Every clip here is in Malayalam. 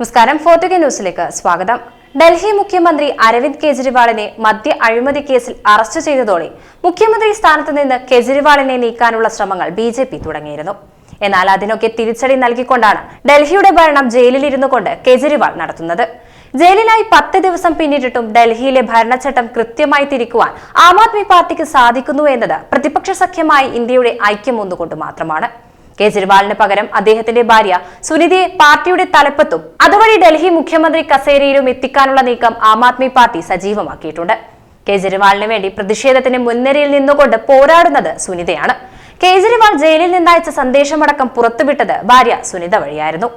നമസ്കാരം. ഫോർട്ടുഗ ന്യൂസിലേക്ക് സ്വാഗതം. ഡൽഹി മുഖ്യമന്ത്രി അരവിന്ദ് കെജ്രിവാളിനെ മദ്യ അഴിമതി കേസിൽ അറസ്റ്റ് ചെയ്തതോടെ മുഖ്യമന്ത്രി സ്ഥാനത്ത് നിന്ന് കെജ്രിവാളിനെ നീക്കാനുള്ള ശ്രമങ്ങൾ ബി ജെ പി തുടങ്ങിയിരുന്നു. എന്നാൽ അതിനൊക്കെ തിരിച്ചടി നൽകിക്കൊണ്ടാണ് ഡൽഹിയുടെ ഭരണം ജയിലിലിരുന്നു കൊണ്ട് കെജ്രിവാൾ നടത്തുന്നത്. ജയിലിലായി പത്ത് ദിവസം പിന്നിട്ടിട്ടും ഡൽഹിയിലെ ഭരണചട്ടം കൃത്യമായി തിരിക്കുവാൻ ആം ആദ്മി പാർട്ടിക്ക് സാധിക്കുന്നു എന്നത് പ്രതിപക്ഷ സഖ്യമായി ഇന്ത്യയുടെ ഐക്യം ഒന്നുകൊണ്ട് മാത്രമാണ്. കേജ്രിവാളിന് പകരം അദ്ദേഹത്തിന്റെ ഭാര്യ സുനിതയെ പാർട്ടിയുടെ തലപ്പത്തും അതുവഴി ഡൽഹി മുഖ്യമന്ത്രി കസേരയിലും എത്തിക്കാനുള്ള നീക്കം ആം ആദ്മി പാർട്ടി സജീവമാക്കിയിട്ടുണ്ട്. കേജ്രിവാളിന് വേണ്ടി പ്രതിഷേധത്തിന് മുൻനിരയിൽ നിന്നുകൊണ്ട് പോരാടുന്നത് സുനിതയാണ്. കേജ്രിവാൾ ജയിലിൽ നിന്നയച്ച സന്ദേശമടക്കം പുറത്തുവിട്ടത് ഭാര്യ സുനിത വഴിയായിരുന്നു.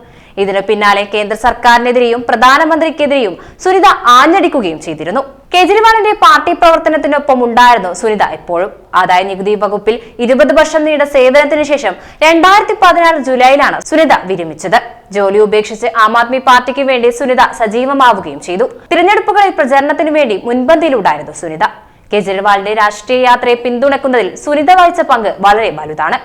ഇതിനു പിന്നാലെ കേന്ദ്ര സർക്കാരിനെതിരെയും പ്രധാനമന്ത്രിക്കെതിരെയും സുനിത ആഞ്ഞടിക്കുകയും ചെയ്തിരുന്നു. കേജ്രിവാളിന്റെ പാർട്ടി പ്രവർത്തനത്തിനൊപ്പം ഉണ്ടായിരുന്നു സുനിത എപ്പോഴും. ആദായ നികുതി വകുപ്പിൽ ഇരുപത് വർഷം നീണ്ട സേവനത്തിന് ശേഷം രണ്ടായിരത്തി പതിനാറ് ജൂലൈയിലാണ് സുനിത വിരമിച്ചത്. ജോലി ഉപേക്ഷിച്ച് ആം ആദ്മി പാർട്ടിക്ക് വേണ്ടി സുനിത സജീവമാവുകയും ചെയ്തു. തിരഞ്ഞെടുപ്പുകളിൽ പ്രചരണത്തിനു വേണ്ടി മുൻപന്തിയിലുണ്ടായിരുന്നു സുനിത. കേജ്രിവാളിന്റെ രാഷ്ട്രീയ യാത്രയെ പിന്തുണക്കുന്നതിൽ സുനിത വഹിച്ച പങ്ക് വളരെ വലുതാണ്.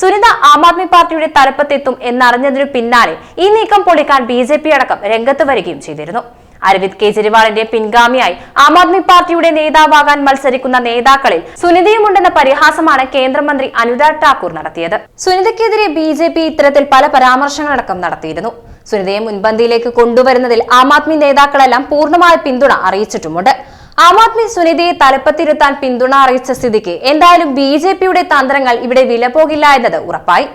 സുനിത ആം ആദ്മി പാർട്ടിയുടെ തലപ്പത്തെത്തും എന്നറിഞ്ഞതിനു പിന്നാലെ ഈ നീക്കം പൊളിക്കാൻ ബി ജെ പി അടക്കം രംഗത്ത് വരികയും ചെയ്തിരുന്നു. അരവിന്ദ് കെജ്രിവാളിന്റെ പിൻഗാമിയായി ആം ആദ്മി പാർട്ടിയുടെ നേതാവാകാൻ മത്സരിക്കുന്ന നേതാക്കളിൽ സുനിതയുമുണ്ടെന്ന പരിഹാസമാണ് കേന്ദ്രമന്ത്രി അനുരാഗ് ഠാക്കൂർ നടത്തിയത്. സുനിതയ്ക്കെതിരെ ബി ജെ പി ഇത്തരത്തിൽ പല പരാമർശങ്ങളടക്കം നടത്തിയിരുന്നു. സുനിതയെ മുൻപന്തിയിലേക്ക് കൊണ്ടുവരുന്നതിൽ ആം ആദ്മി നേതാക്കളെല്ലാം പൂർണമായ പിന്തുണ അറിയിച്ചിട്ടുമുണ്ട്. ആം ആദ്മി സുനിതയെ തലപ്പത്തിരുത്താൻ പിന്തുണ അറിയിച്ച സ്ഥിതിക്ക് എന്തായാലും ബി ജെ പിയുടെ തന്ത്രങ്ങൾ ഇവിടെ വില പോകില്ല എന്നത് ഉറപ്പായി.